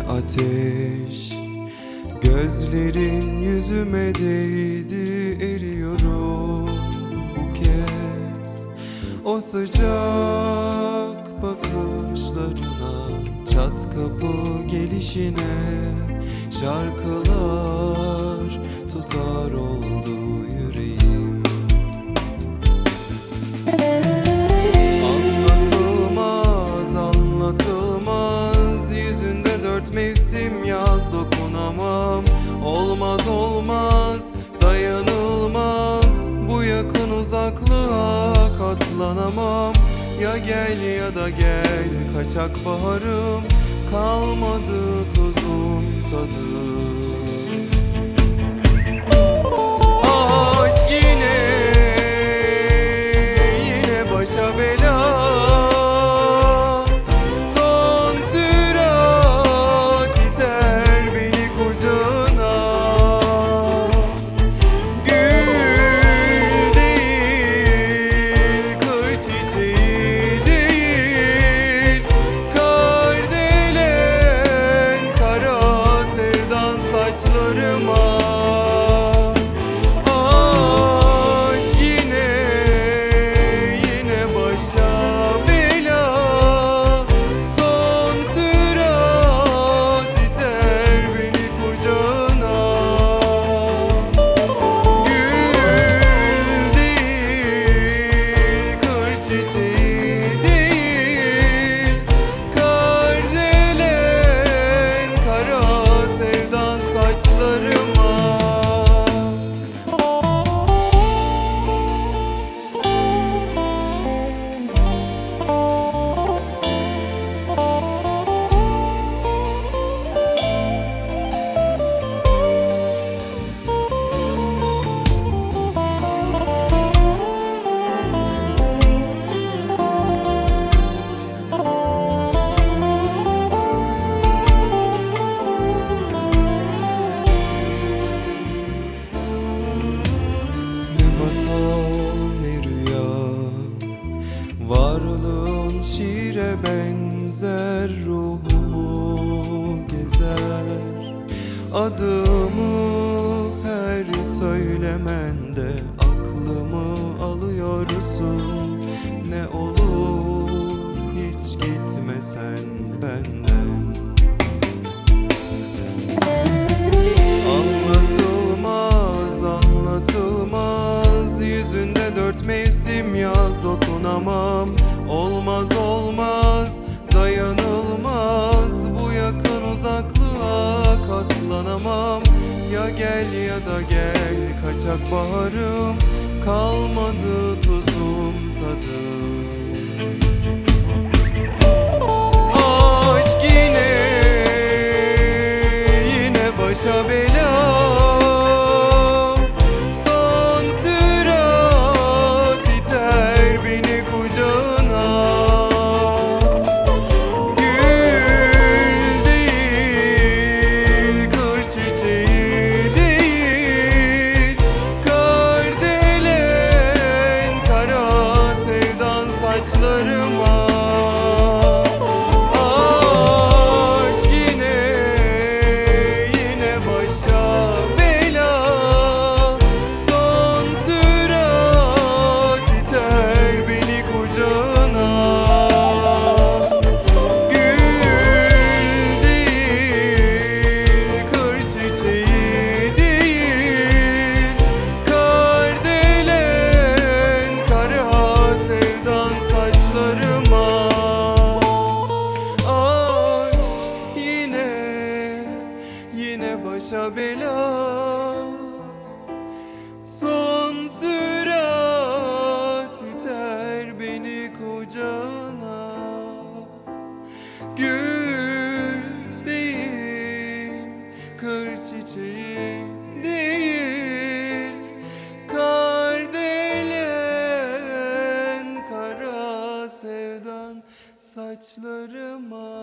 ateş. Gözlerin yüzüme değdi eriyorum bu kez. O sıcak bakışlarına Çat kapı gelişine Şarkılar tutar oldu yüreğim uzaklığa katlanamam. Ya gel ya da gel kaçak baharım Kalmadı tuzun benzer Ruhumu gezer. Adımı her söylemende Aklımı alıyorsun. Ne olur hiç gitmesen benden. Anlatılmaz, anlatılmaz. Yüzünde dört mevsim yaz dokunamam katlanamam. Ya gel ya da gel kaçak baharım Kalmadı tuzum tadım. Aşk yine yine başa bela saçlarıma Son sürat iter beni kucağına Gül değil, kır çiçeği değil. Kardelen kara sevdan saçlarıma